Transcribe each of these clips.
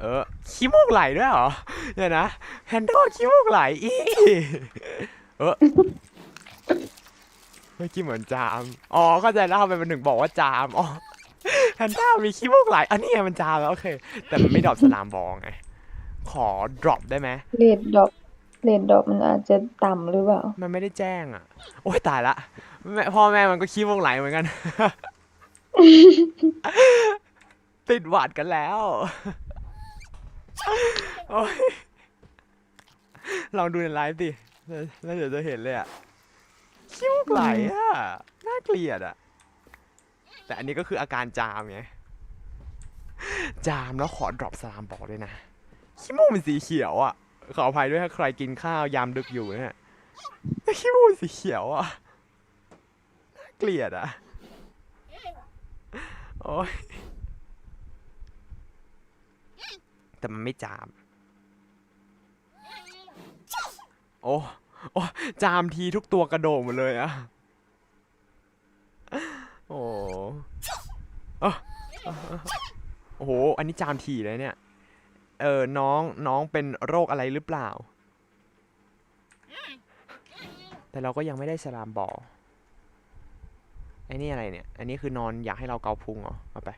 เออขี้มูกไหลด้วยเหรอเดี๋ยวนะแพนด้าขี้มูกไหลอีเออเมื่อกี้เหมือนจามอ๋อเข้าใจแล้วทำไมมันถึงบอกว่าจามอ๋อแพนด้ามีขี้มูกไหลอันนี้ไงมันจามแล้วโอเค แต่มันไม่ดรอปสลามบองไงขอดรอปได้ไหมเรดดอกเรดดอกมันอาจจะต่ำหรือเปล่า มันไม่ได้แจ้งอะ โอ้ยตายละแม่พ่อแม่มันก็ขี้มูกไหลเหมือนกันติดหวัดกันแล้ว โอ้ยลองดูในไลฟ์ดิแล้วเดี๋ยวจะเห็นเลยอะขี้มูกไหลอะน่าเกลียดอะ แต่อันนี้ก็คืออาการจามไง จามแล้วขอดรอปสลามบอกด้วยนะขี้มูกเป็นสีเขียวอะ ขออภัยด้วยถ้าใครกินข้าวยามดึกอยู่เนี่ยแต่ขี้มูกเป็นสีเขียวอะ น่าเกลียดอะ โอ้ย แต่มันไม่จาม โอ้โอ้จามทีทุกตัวกระโดดหมดเลยอะโอ้เอ้อโอ้โห อันนี้จามทีเลยเนี่ย เออ น้อง น้องเป็นโรคอะไรหรือเปล่า แต่เราก็ยังไม่ได้สลามบอลไอ้นี่อะไรเนี่ย อันนี้คือนอนอยากให้เราเกาพุงเหรอ เอาไป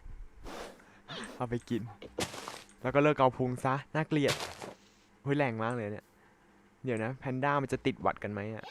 เอาไปกิน แล้วก็เลิกเกาพุงซะ น่าเกลียดเฮ้ยแรงมากเลยเนี่ย เดี๋ยวนะ แพนด้ามันจะติดหวัดกันไหมอะ